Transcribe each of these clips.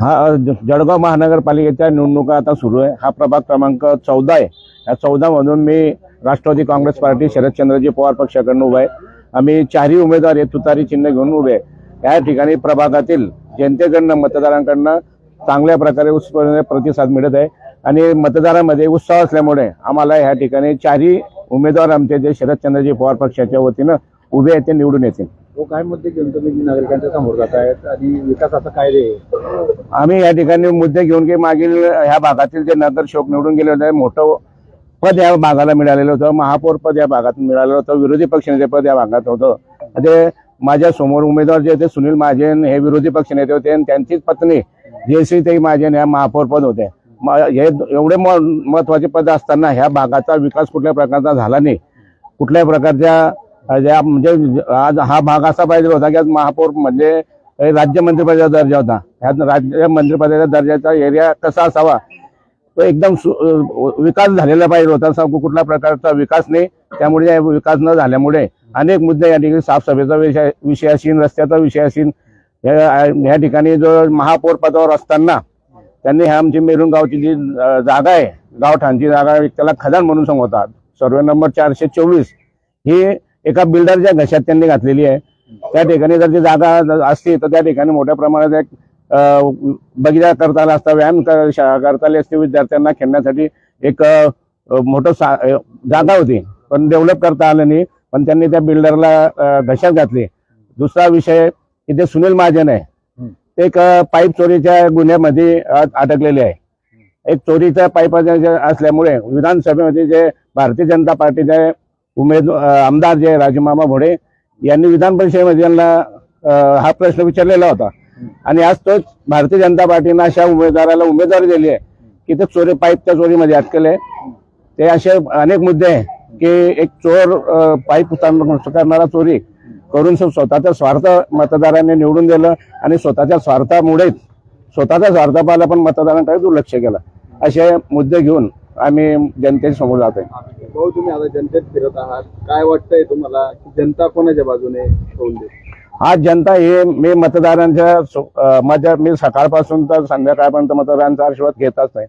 हा ज- जळगाव महानगरपालिकेच्या निवडणुका आता सुरू आहे. हा प्रभाग क्रमांक चौदा आहे. या चौदामधून मी राष्ट्रवादी काँग्रेस पार्टी शरदचंद्रजी पवार पक्षाकडून उभा आहे. आम्ही चारही उमेदवार हे तुतारी चिन्ह घेऊन उभे आहे. या ठिकाणी प्रभागातील जनतेकडनं मतदारांकडनं चांगल्या प्रकारे उत्स्फूर्त प्रतिसाद मिळत आहे. आणि मतदारामध्ये उत्साह असल्यामुळे आम्हाला या ठिकाणी चारही उमेदवार आमचे जे शरदचंद्रजी पवार पक्षाच्या वतीनं उभे आहेत ते निवडून येतील. तो काय मुद्दे घेऊन तुम्ही नागरिकांच्या समोर जात आहेत आणि विकासाचं काय रे? आम्ही या ठिकाणी मुद्दे घेऊन की मागील ह्या भागातील जे नगरसेवक निवडून गेले होते मोठं पद या भागाला मिळालेलं होतं महापौर पद या भागात मिळालेलं होतं विरोधी पक्षनेते पद या भागात होतं. ते माझ्यासमोर उमेदवार जे होते सुनील महाजन हे विरोधी पक्षनेते होते आणि त्यांचीच पत्नी जयश्रीताई महाजन या महापौर पद होते म- हे एवढे म- महत्त्वाचे पद असताना ह्या भागाचा विकास कुठल्या प्रकारचा झाला नाही. कुठल्याही प्रकारच्या म्हणजे ज्या म्हणजे आज हा भाग असा पाहिजे होता की आज महापौर म्हणजे राज्यमंत्रीपदाचा राज्य मंत्रिपदाचा दर्जा होता. ह्या राज्य मंत्रिपदाच्या दर्जाचा एरिया कसा असावा? तो एकदम सु- विकास झालेला पाहिजे होता. असा कुठल्या प्रकारचा विकास नाही. त्यामुळे विकास न झाल्यामुळे अनेक मुद्दे या ठिकाणी साफसफाईचा विषय विषय असेल रस्त्याचा विषय असेल ह्या या ठिकाणी जो महापौर पदावर असताना त्यांनी ह्या आमची मेरून गावची जी जागा आहे गावठाणची जागा त्याला खदान म्हणून सांगतात सर्वे नंबर चारशे चोवीस. ही एका बिल्डरच्या घशात त्यांनी घातलेली आहे. त्या ठिकाणी जर ती जागा जर असती तर त्या ठिकाणी मोठ्या प्रमाणात एक बगीचा करता आला असता व्यायाम कर- करता आली असते विद्यार्थ्यांना खेळण्यासाठी एक मोठं सा जागा होती. पण डेव्हलप करता आलं नाही. पण त्यांनी त्या बिल्डरला घशात घातली. दुसरा विषय इथे सुनील महाजन आहे. एक पाईप चोरीच्या गुन्ह्यामध्ये अटकलेले आहे. एक चोरीचा पाईप असल्यामुळे विधानसभेमध्ये जे भारतीय जनता पार्टीचे उमेद आमदार जे राजूमामा भोडे यांनी विधान परिषदेमध्ये यांना हा प्रश्न विचारलेला होता. आणि आज तोच भारतीय जनता पार्टीनं अशा उमेदवाराला उमेदवारी दिली आहे की ते चोरी पाईपच्या चोरीमध्ये अटकले ते असे अनेक मुद्दे आहे की एक चोर पाईप करणारा चोरी करून स्व- स्वतःचा स्वार्थ मतदारांनी निवडून दिलं आणि स्वतःच्या स्वार्थामुळेच स्वतःचा स्वार्थ पाहिला पण मतदारांकडे दुर्लक्ष केलं. असे मुद्दे घेऊन आम्ही जनतेच्या समोर जातोय. भाऊ तुम्ही आता जनतेत फिरत आहात. काय वाटतंय तुम्हाला? की जनता कोणाच्या बाजूने होऊन दे आज जनता हे मी मतदारांच्या माझ्या मी सकाळपासून तर संध्याकाळपर्यंत मतदारांचा आशीर्वाद घेतच नाही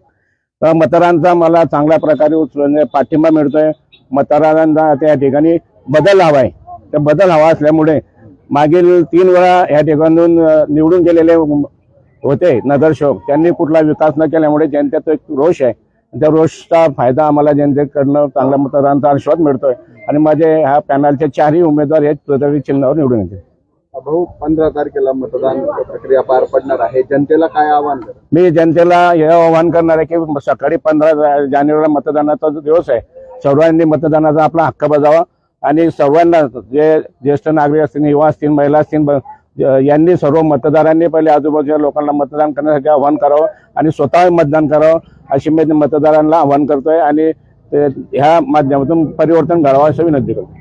तर मतदारांचा मला चांगल्या प्रकारे पाठिंबा मिळतोय. मतदारांना त्या ठिकाणी बदल हवाय. ते बदल हवा असल्यामुळे मागील तीन वेळा या ठिकाणून निवडून गेलेले होते नगरसेवक त्यांनी कुठला विकास न केल्यामुळे जनतेत एक रोष आहे. त्या रोषचा फायदा आम्हाला जनतेकडनं चांगल्या मतदारांचा आशीर्वाद मिळतोय. आणि माझे ह्या पॅनलचे चारही उमेदवार हे तुतारी चिन्हावर निवडून येतील. भाऊ पंधरा तारखेला मतदान प्रक्रिया पार पडणार आहे. जनतेला काय आव्हान मी जनतेला हे आवाहन करणार आहे की सकाळी पंधरा जानेवारीला मतदानाचा जो दिवस आहे सर्वांनी मतदानाचा आपला हक्क बजावा. आणि सर्वांना जे ज्येष्ठ नागरिक असतील युवा असतील महिला असतील यांनी सर्व मतदारांनी पहिले आजूबाजूच्या लोकांना मतदान करण्यासाठी आवाहन करावं आणि स्वतः मतदान करावं अशी मी मतदारांना आवाहन करतोय आणि ते- ह्या माध्यमातून परिवर्तन घडावं अशी विनंती करतो